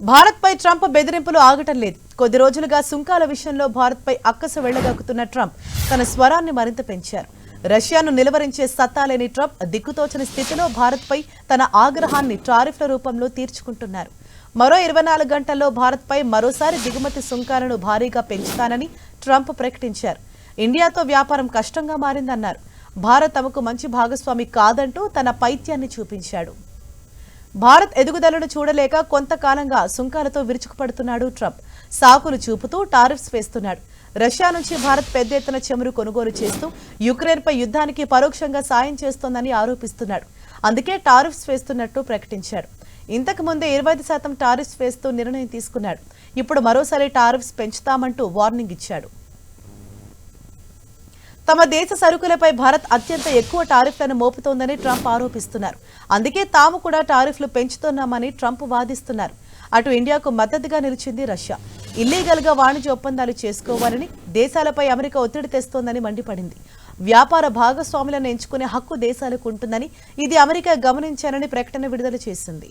భారత్పై ట్రంప్ బెదిరింపులు ఆగటం లేదు. కొద్ది రోజులుగా సుంకాల విషయంలో భారత్పై అక్కస వెళ్ళగక్కుతున్న ట్రంప్ తన స్వరాన్ని మరింత పెంచారు. రష్యాను నిలువరించే సత్తా లేని ట్రంప్ దిక్కుతోచని స్థితిలో భారత్పై తన ఆగ్రహాన్ని టారిఫ్ల రూపంలో తీర్చుకుంటున్నారు. మరో ఇరవై నాలుగు గంటల్లో భారత్పై మరోసారి దిగుమతి సుంకాలను భారీగా పెంచుతానని ట్రంప్ ప్రకటించారు. ఇండియాతో వ్యాపారం కష్టంగా మారిందన్నారు. భారత్ తమకు మంచి భాగస్వామి కాదంటూ తన పైత్యాన్ని చూపించాడు. భారత్ ఎదుగుదలను చూడలేక కొంతకాలంగా సుంకాలతో విరుచుకుపడుతున్నాడు ట్రంప్. సాకులు చూపుతూ టారిఫ్స్ వేస్తున్నాడు. రష్యా నుంచి భారత్ పెద్ద ఎత్తున చమురు కొనుగోలు చేస్తూ యుక్రెయిన్పై యుద్ధానికి పరోక్షంగా సాయం చేస్తోందని ఆరోపిస్తున్నాడు. అందుకే టారిఫ్స్ వేస్తున్నట్టు ప్రకటించాడు ఇంతకు ముందే ఇరవై ఐదు శాతం టారిఫ్స్ వేస్తూ నిర్ణయం తీసుకున్నాడు. ఇప్పుడు మరోసారి టారిఫ్స్ పెంచుతామంటూ వార్నింగ్ ఇచ్చాడు. తమ దేశ సరుకులపై భారత్ అత్యంత ఎక్కువ టారిఫ్లను మోపుతోందని ట్రంప్ ఆరోపిస్తున్నారు. అందుకే తాము కూడా టారిఫ్లు పెంచుతున్నామని ట్రంప్ వాదిస్తున్నారు. అటు ఇండియాకు మద్దతుగా నిలిచింది రష్యా. ఇల్లీగల్గా వాణిజ్య ఒప్పందాలు చేసుకోవాలని దేశాలపై అమెరికా ఒత్తిడి తెస్తోందని మండిపడింది. వ్యాపార భాగస్వాములను ఎంచుకునే హక్కు దేశాలకు ఉంటుందని ఇది అమెరికా గమనించానని ప్రకటన విడుదల చేసింది.